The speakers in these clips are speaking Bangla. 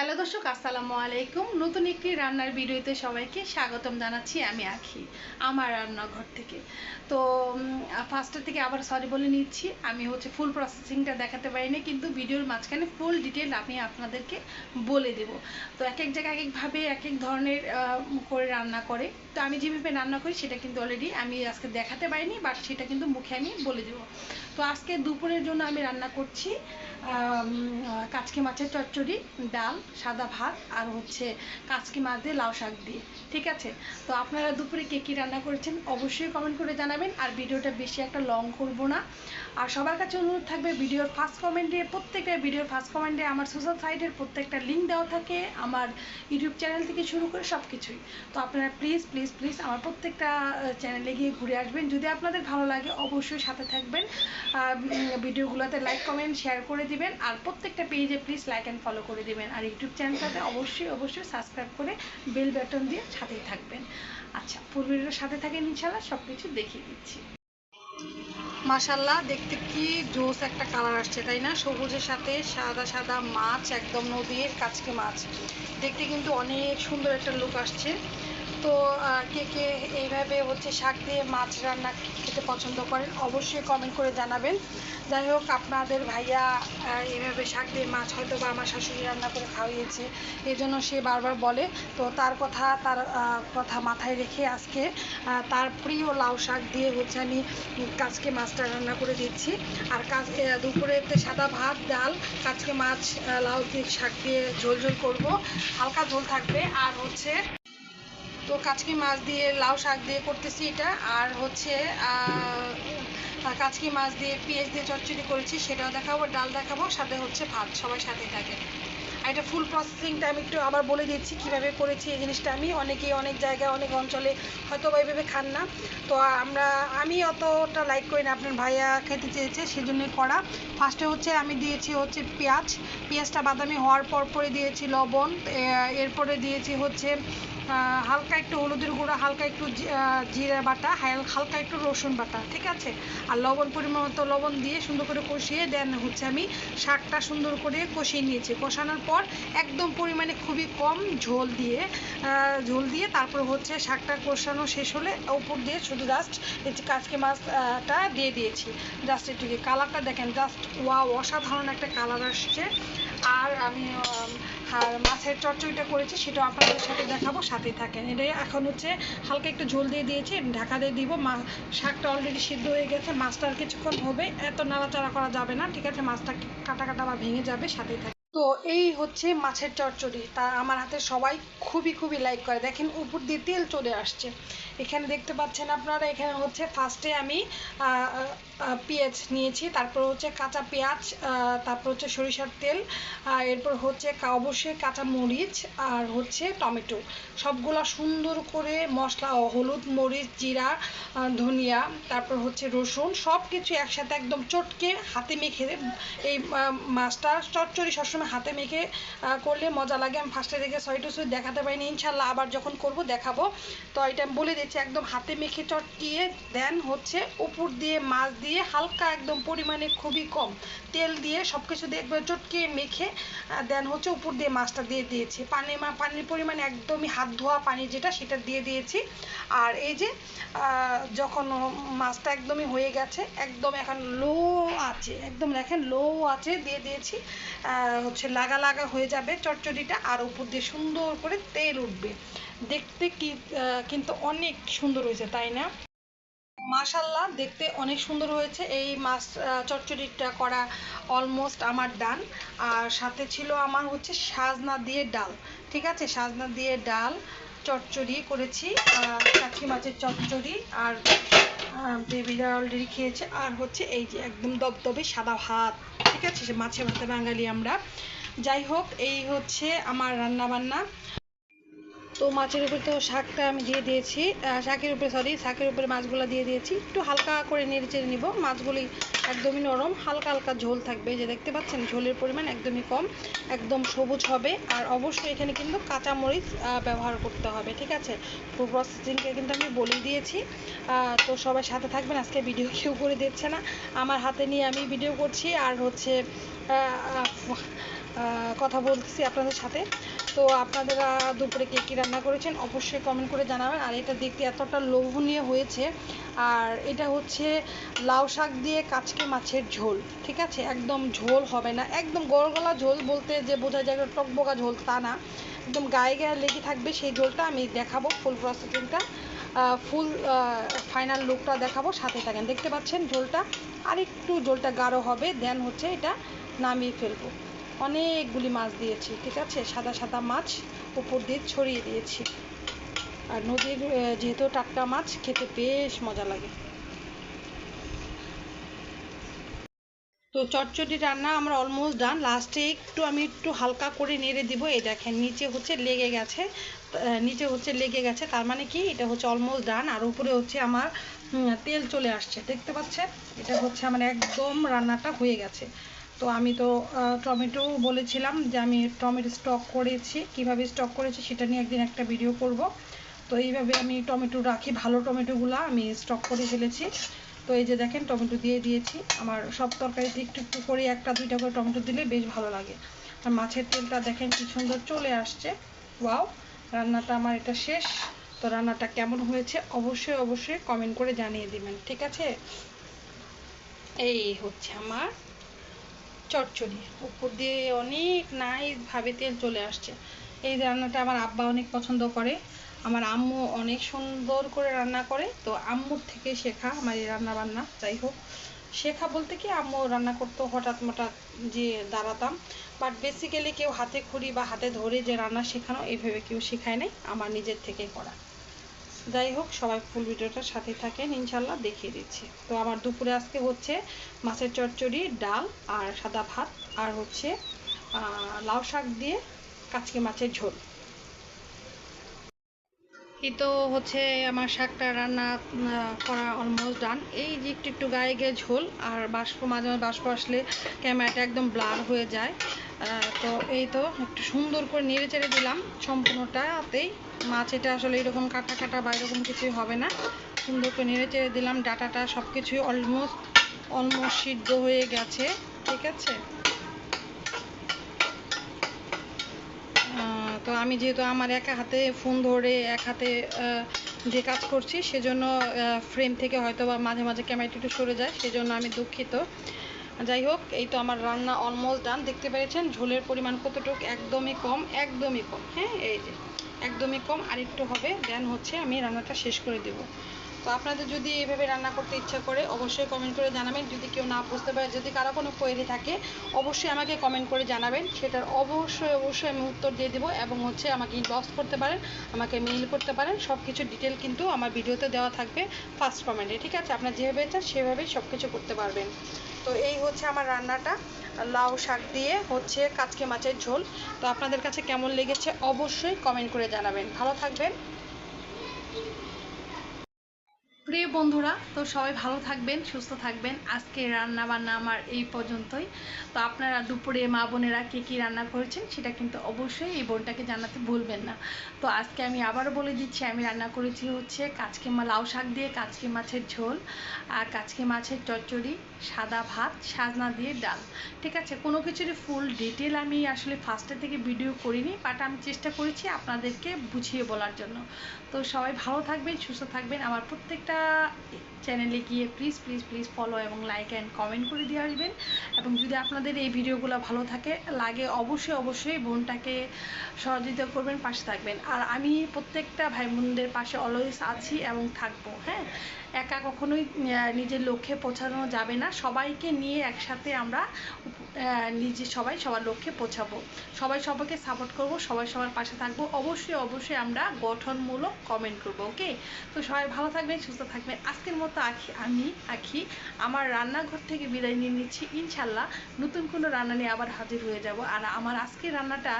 হ্যালো দর্শক, আসসালামু আলাইকুম। নতুন একটি রান্নার ভিডিওতে সবাইকে স্বাগতম জানাচ্ছি আমি আখি, আমার রান্নাঘর থেকে। তো ফার্স্টের থেকে আবার সরি বলে নিচ্ছি, আমি হচ্ছে ফুল প্রসেসিংটা দেখাতে পারিনি কিন্তু ভিডিওর মাঝখানে ফুল ডিটেল আমি আপনাদেরকে বলে দেব। তো এক এক জায়গায় এক একভাবে এক এক ধরনের করে রান্না করে। তো আমি যেভাবে রান্না করি সেটা কিন্তু অলরেডি আমি আজকে দেখাতে পারিনি বাট সেটা কিন্তু মুখে আমি বলে দেবো। তো আজকে দুপুরের জন্য আমি রান্না করছি কাচকি মাছের চচ্চড়ি, ডাল, সাদা ভাত আর হচ্ছে কাচকি মাছ দিয়ে লাউ শাক দিয়ে, ঠিক আছে? তো আপনারা দুপুরে কে কী রান্না করেছেন অবশ্যই কমেন্ট করে জানাবেন আর ভিডিওটা বেশি একটা লং করব না। আর সবার কাছে অনুরোধ থাকবে ভিডিওর ফার্স্ট কমেন্টে প্রত্যেকটা ভিডিওর ফার্স্ট কমেন্টে আমার সোশ্যাল সাইটের প্রত্যেকটা লিঙ্ক দেওয়া থাকে, আমার ইউটিউব চ্যানেল থেকে শুরু করে সব কিছুই তো আপনারা প্লিজ প্লিজ প্লিজ আমার প্রত্যেকটা চ্যানেলে গিয়ে ঘুরে আসবেন। যদি আপনাদের ভালো লাগে অবশ্যই সাথে থাকবেন। ভিডিওগুলোতে লাইক কমেন্ট শেয়ার করে দিবেন। আর প্রত্যেকটা পেজে প্লিজ লাইক অ্যান্ড ফলো করে দিবেন। আর ইউটিউব চ্যানেলটাতে অবশ্যই অবশ্যই সাবস্ক্রাইব করে বেল বাটন দিয়ে সাথেই থাকবেন। আচ্ছা ফুল সাথে থাকেন ইনশাল্লাহ সব কিছু দেখিয়ে দিচ্ছি। মাশাল্লাহ দেখতে কি জোস একটা কালার আসছে, তাই না? সবুজের সাথে সাদা সাদা মাছ, একদম নদীর কাছকে মাছ। দেখতে কিন্তু অনেক সুন্দর একটা লুক আসছে। তো কে কে এইভাবে হচ্ছে শাক দিয়ে মাছ রান্না খেতে পছন্দ করেন অবশ্যই কমেন্ট করে জানাবেন। যাই হোক, আপনাদের ভাইয়া এইভাবে শাক দিয়ে মাছ হয়তো বা আমার শাশুড়ি রান্না করে খাওয়িয়েছে এই জন্য সে বারবার বলে। তো তার কথা তার কথা মাথায় রেখে আজকে তার প্রিয় লাউ শাক দিয়ে হচ্ছে আমি কাজকে মাছটা রান্না করে দিচ্ছি। আর কাজ দুপুরেতে সাদা ভাত, ডাল, কাজকে মাছ লাউ দিয়ে শাক দিয়ে ঝোল ঝোল করব। হালকা ঝোল থাকবে। আর হচ্ছে তো কাচকি মাছ দিয়ে, লাউ শাক দিয়ে করতেছি এটা। আর হচ্ছে কাচকি মাছ দিয়ে, পেঁয়াজ দিয়ে চচ্চড়ি করেছি, সেটাও দেখাবো, ডাল দেখাবো, সাথে হচ্ছে ভাত, সবাই সাথে থাকে। আর এটা ফুল প্রসেসিংটা আমি একটু আবার বলে দিচ্ছি, কীভাবে করেছি এই জিনিসটা আমি। অনেকেই অনেক জায়গায়, অনেক অঞ্চলে হয়তো বা এইভাবে খান না। তো আমরা, আমি অতটা লাইক করি না, আপনার ভাইয়া খেতে চেয়েছে, সেজন্যই করা। ফার্স্টে হচ্ছে আমি দিয়েছি হচ্ছে পেঁয়াজ। পেঁয়াজটা বাদামি হওয়ার পর পরে দিয়েছি লবণ এরপরে দিয়েছি হচ্ছে হালকা একটু হলুদের গুঁড়া হালকা একটু জিরা বাটা হালকা একটু রসুন বাটা ঠিক আছে? আর লবণ পরিমাণ মতো লবণ দিয়ে সুন্দর করে কষিয়ে দেন হচ্ছে আমি শাকটা সুন্দর করে কষিয়ে নিয়েছি। কষানোর পর একদম পরিমাণে খুবই কম ঝোল দিয়ে ঝোল দিয়ে তারপর হচ্ছে শাকটা কষানো শেষ হলে উপর দিয়ে শুধু জাস্ট এই যে কাজকে মাছটা দিয়ে দিয়েছি। জাস্ট এটুকু কালারটা দেখেন জাস্ট ওয়া অসাধারণ একটা কালার আসছে। আর আম, আর মাছের চচ্চড়িটা করেছি, সেটাও আপনাদের সাথে দেখাবো, সাথেই থাকেন। এটা এখন হচ্ছে হালকা একটু ঝোল দিয়ে দিয়েছি, ঢাকা দিয়ে দিব। মা, শাকটা অলরেডি সিদ্ধ হয়ে গেছে, মাছটা আর কিছুক্ষণ হবে। এত নাড়াচাড়া করা যাবে না, ঠিক আছে? মাছটা কাটা কাটা বা ভেঙে যাবে, সাথেই থাকে। তো এই হচ্ছে মাছের চচ্চড়ি। তা আমার হাতে সবাই খুবই খুবই লাইক করে। দেখেন, উপর দিয়ে তেল চলে আসছে। এখানে দেখতে পাচ্ছেন আপনারা, এখানে হচ্ছে ফার্স্টে আমি পেঁয়াজ নিয়েছি, তারপর হচ্ছে কাঁচা পেঁয়াজ তারপর হচ্ছে সরিষার তেল এরপর হচ্ছে অবশ্যই কাঁচা মরিচ আর হচ্ছে টমেটো। সবগুলা সুন্দর করে মশলা হলুদ, মরিচ, জিরা ধনিয়া, তারপর হচ্ছে রসুন সব কিছু একসাথে একদম চটকে হাতে মেখে এই মাছটা চচ্চড়ি সবসময় হাতে মেখে করলে মজা লাগে। আমি ফার্স্টে দেখে সরি টু সরি দেখাতে পারিনি ইনশাল্লাহ আবার যখন করব দেখাবো। তো এটা বলে দিচ্ছি, একদম হাতে মেখে চটকিয়ে দেন হচ্ছে উপর দিয়ে মাছ দিয়ে হালকা একদম পরিমাণে খুবই কম তেল দিয়ে সব কিছু দিয়ে একবার চটকিয়ে মেখে দেন হচ্ছে উপর দিয়ে মাছটা দিয়ে দিয়েছি। পানি মা, পানির পরিমাণ একদমই হাত ধোয়া পানি যেটা, সেটা দিয়ে দিয়েছি। আর এই যে যখন মাছটা একদমই হয়ে গেছে, একদম এখন লো আছে, একদম দেখেন লো আছে, দিয়ে দিয়েছি হচ্ছে লাগা লাগা হয়ে যাবে চচ্চড়িটা আর উপর দিয়ে সুন্দর করে তেল উঠবে। দেখতে কি কিন্তু অনেক সুন্দর হয়েছে, তাই না? মাশাল্লাহ দেখতে অনেক সুন্দর হয়েছে। এই মাছ চচ্চড়িটা করা অলমোস্ট আমার ডান। আর সাথে ছিল আমার হচ্ছে সাজনা দিয়ে ডাল। ঠিক আছে? সাজনা দিয়ে ডাল, চচ্চড়ি করেছি। কাচকি মাছের চচ্চড়ি আর বেবিরা অলরেডি খেয়েছে। আর হচ্ছে এই যে একদম দবদবে সাদা ভাত। ঠিক আছে? মাছে ভাতে বাঙালি আমরা। যাই হোক, এই হচ্ছে আমার রান্না বান্না তো মাছের উপরে তো শাকটা আমি দিয়ে দিয়েছি। শাকের উপরে সরি শাকের উপরে মাছগুলো দিয়ে দিয়েছি। একটু হালকা করে নেড়ে চেড়ে নিব। মাছগুলি একদমই নরম, হালকা হালকা ঝোল থাকবে। যে দেখতে পাচ্ছেন, ঝোলের পরিমাণ একদমই কম, একদম সবুজ হবে। আর অবশ্যই এখানে কিন্তু কাঁচামরিচ ব্যবহার করতে হবে, ঠিক আছে? ফুড প্রসেসিংকে কিন্তু আমি বলে দিয়েছি। তো সবাই সাথে থাকবেন। আজকে ভিডিও কেউ করে দিচ্ছে না। আমার হাতে নিয়ে আমি ভিডিও করছি। আর হচ্ছে কথা বলতেছি আপনাদের সাথে। তো আপনারা দুপুরে কে কী রান্না করেছেন অবশ্যই কমেন্ট করে জানাবেন। আর এটা দেখতে এতটা লোভনীয় হয়েছে। আর এটা হচ্ছে লাউ শাক দিয়ে কাচকে মাছের ঝোল, ঠিক আছে? একদম ঝোল হবে না। একদম গলগলা ঝোল বলতে যে বোঝা যায় টকবকা ঝোল তা না। একদম গায়ে গায়ে লেগে থাকবে সেই ঝোলটা আমি দেখাবো ফুল প্রসেসিংটা ফুল ফাইনাল লুকটা দেখাবো, সাথে থাকেন। দেখতে পাচ্ছেন ঝোলটা? আর একটু ঝোলটা গাঢ় হবে দেন হচ্ছে এটা নামিয়ে ফেলব। অনেকগুলি মাছ দিয়েছি, ঠিক আছে? সাদা সাদা মাছ উপর দিয়ে ছড়িয়ে দিয়েছি। আর নদীর যেহেতু টাটকা মাছ, খেতে বেশ মজা লাগে। তো চটচটি রান্না আমরা অলমোস্ট ডান লাস্টে একটু আমি একটু হালকা করে নেড়ে দিব। এই দেখেন, নিচে হচ্ছে লেগে গেছে। নিচে হচ্ছে লেগে গেছে। তার মানে কি? এটা হচ্ছে অলমোস্ট ডান আর উপরে হচ্ছে আমার তেল চলে আসছে। দেখতে পাচ্ছেন? এটা হচ্ছে আমার একদম রান্নাটা হয়ে গেছে। তো আমি তো টমেটো বলেছিলাম যে আমি টমেটো স্টক করেছি। কীভাবে স্টক করেছি সেটা নিয়ে একদিন একটা ভিডিও করব। তো এইভাবে আমি টমেটো রাখি, ভালো টমেটোগুলো আমি স্টক করে ফেলেছি। তো এই যে দেখেন টমেটো দিয়ে দিয়েছি। আমার সব তরকারিতে একটু একটু করে একটা দুইটা করে টমেটো দিলে বেশ ভালো লাগে। আর মাছের তেলটা দেখেন কি সুন্দর চলে আসছে। ওয়াও, রান্নাটা আমার এটা শেষ। তো রান্নাটা কেমন হয়েছে অবশ্যই অবশ্যই কমেন্ট করে জানিয়ে দিবেন, ঠিক আছে? এই হচ্ছে আমার চচ্চড়ি উপর দিয়ে অনেক নাইস ভাবে তেল চলে আসছে। এই রান্নাটা আমার আব্বা অনেক পছন্দ করে। আমার আম্মু অনেক সুন্দর করে রান্না করে। তো আম্মুর থেকে শেখা আমার এই রান্না বান্না। যাই হোক, শেখা বলতে কি, আম্মু রান্না করতো হঠাৎ মঠাৎ যে দাঁড়াতাম। বাট বেসিক্যালি কেউ হাতে খড়ি বা হাতে ধরে যে রান্না শেখানো, এইভাবে কেউ শেখায় নাই। আমার নিজের থেকেই করা। যাই হোক, সবাই ফুল ভিডিওটার সাথে থাকেন ইনশাল্লাহ দেখিয়ে দিচ্ছি। তো আমার দুপুরে আজকে হচ্ছে মাছের চচ্চড়ি, ডাল আর সাদা ভাত আর হচ্ছে লাউ শাক দিয়ে কাচকি মাছের ঝোল। এই তো হচ্ছে আমার শাকটা রান্না করা অলমোস্ট ডান এই যে একটু একটু গায়ে গিয়ে ঝোল আর বাষ্প, মাঝে মাঝে বাষ্প আসলে ক্যামেরাটা একদম ব্লার হয়ে যায়। তো এই তো একটু সুন্দর করে নেড়ে চেড়ে দিলাম, সম্পূর্ণটাতেই। মাছ এটা আসলে এরকম কাটা কাটা বা এরকম কিছুই হবে না। সুন্দর করে নেড়ে চেড়ে দিলাম, ডাটাটা সব কিছুই অলমোস্ট অলমোস্ট সিদ্ধ হয়ে গেছে, ঠিক আছে? তো আমি যেহেতু আমার একা হাতে ফোন ধরে এক হাতে যে কাজ করছি, সেজন্য ফ্রেম থেকে হয়তো বা মাঝে মাঝে ক্যামেরাটা একটু সরে যায়, সেজন্য আমি দুঃখিত। যাই হোক, এই তো আমার রান্না অলমোস্ট ডান দেখতে পেরেছেন? ঝোলের পরিমাণ কতটুকু? একদমই কম একদমই কম হ্যাঁ? এই যে। একদমই কম আর একটু হবে। দেন হচ্ছে আমি রান্নাটা শেষ করে দেবো। তো আপনাদের যদি এভাবে রান্না করতে ইচ্ছা করে, অবশ্যই কমেন্ট করে জানাবেন। যদি কেউ না বুঝতে পারে, যদি কারও কোনো কোয়েরি থাকে, অবশ্যই আমাকে কমেন্ট করে জানাবেন। সেটার অবশ্যই অবশ্যই আমি উত্তর দিয়ে দেবো এবং হচ্ছে আমাকে ইনবক্স করতে পারেন, আমাকে মেইল করতে পারেন। সব কিছু ডিটেল কিন্তু আমার ভিডিওতে দেওয়া থাকবে ফার্স্ট কমেন্টে ঠিক আছে? আপনার যেভাবে চান, সেভাবেই সব কিছু করতে পারবেন। তো এই হচ্ছে আমার রান্নাটা। লাউ শাক দিয়ে হচ্ছে কাচকে মাছের ঝোল। তো আপনাদের কাছে কেমন লেগেছে, অবশ্যই কমেন্ট করে জানাবেন। ভালো থাকবেন। প্রিয় বন্ধুরা, তো সবাই ভালো থাকবেন, সুস্থ থাকবেন। আজকে রান্না বান্না আমার এই পর্যন্তই। তো আপনারা দুপুরে মা বোনেরা কে কী রান্না করেছেন সেটা কিন্তু অবশ্যই এই বোনটাকে জানাতে ভুলবেন না। তো আজকে আমি আবারও বলে দিচ্ছি, আমি রান্না করেছি হচ্ছে কাচকে মা লাউ শাক দিয়ে কাচকে মাছের ঝোল আর কাচকে মাছের চচ্চড়ি, সাদা ভাত, সাজনা দিয়ে ডাল। ঠিক আছে, কোনো কিছুরই ফুল ডিটেল আমি আসলে ফার্স্টের থেকে ভিডিও করিনি, বাট আমি চেষ্টা করেছি আপনাদেরকে বুঝিয়ে বলার জন্য। তো সবাই ভালো থাকবেন, সুস্থ থাকবেন। আমার প্রত্যেকটা えた চ্যানেলে গিয়ে প্লিজ প্লিজ প্লিজ ফলো এবং লাইক অ্যান্ড কমেন্ট করে দিয়ে আসবেন। এবং যদি আপনাদের এই ভিডিওগুলো ভালো থাকে, লাগে অবশ্যই অবশ্যই বোনটাকে সহযোগিতা করবেন, পাশে থাকবেন। আর আমি প্রত্যেকটা ভাই বোনদের পাশে অলওয়েজ আছি এবং থাকব হ্যাঁ? একা কখনোই নিজের লক্ষ্যে পৌঁছানো যাবে না। সবাইকে নিয়ে একসাথে আমরা নিজে সবাই সবার লক্ষ্যে পৌঁছাবো। সবাই সবাইকে সাপোর্ট করব, সবাই সবার পাশে থাকব। অবশ্যই অবশ্যই আমরা গঠনমূলক কমেন্ট করব ওকে তো সবাই ভালো থাকবেন, সুস্থ থাকবেন। আজকের মতো আখি আমি, আখি, আমার রান্নাঘর থেকে বিদায় নিয়ে নিচ্ছি। ইনশাল্লাহ নতুন কোনো রান্না নিয়ে আবার হাজির হয়ে যাব। আর আমার আজকের রান্নাটা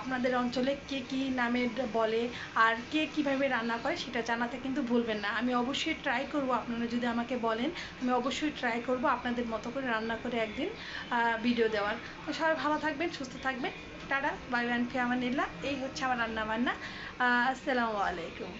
আপনাদের অঞ্চলে কে কী নামে বলে আর কে কীভাবে রান্না করে সেটা জানাতে কিন্তু ভুলবেন না। আমি অবশ্যই ট্রাই করব, আপনারা যদি আমাকে বলেন, আমি অবশ্যই ট্রাই করব আপনাদের মতো করে রান্না করে একদিন ভিডিও দেওয়ার। তো সবাই ভালো থাকবেন, সুস্থ থাকবেন। টাটা, বাই বাই ফিয়ামানিল্লা এই হচ্ছে আমার রান্না বান্না আসসালামু আলাইকুম।